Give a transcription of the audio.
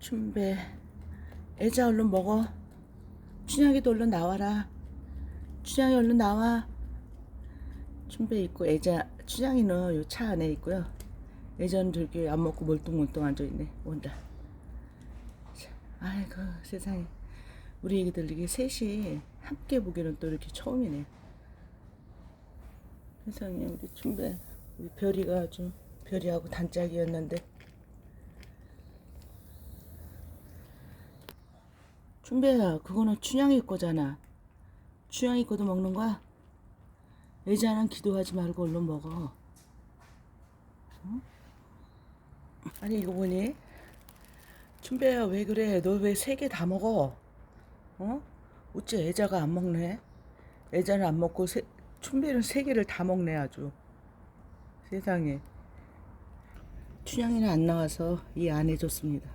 춘배 애자 얼른 먹어. 춘향이도 얼른 나와라. 춘향이 얼른 나와. 춘배 있고 애자 춘향이는 요 차 안에 있고요. 애자는 저기 안 먹고 멀뚱멀뚱 앉아있네. 온다. 자, 아이고 세상에. 우리 애기들 이게 셋이 함께 보기는 또 이렇게 처음이네. 세상에 우리 춘배 우리 별이가 아주 별이하고 단짝이었는데 춘배야 그거는 춘향이 거잖아 춘향이 거도 먹는 거야? 애자는 기도하지 말고 얼른 먹어 응? 아니 이거 뭐니? 춘배야 왜 그래 너 왜 세 개 다 먹어? 어? 어째 애자가 안 먹네? 애자는 안 먹고 세, 춘배는 세 개를 다 먹네 아주 세상에 춘향이는 안 나와서 이 안 해줬습니다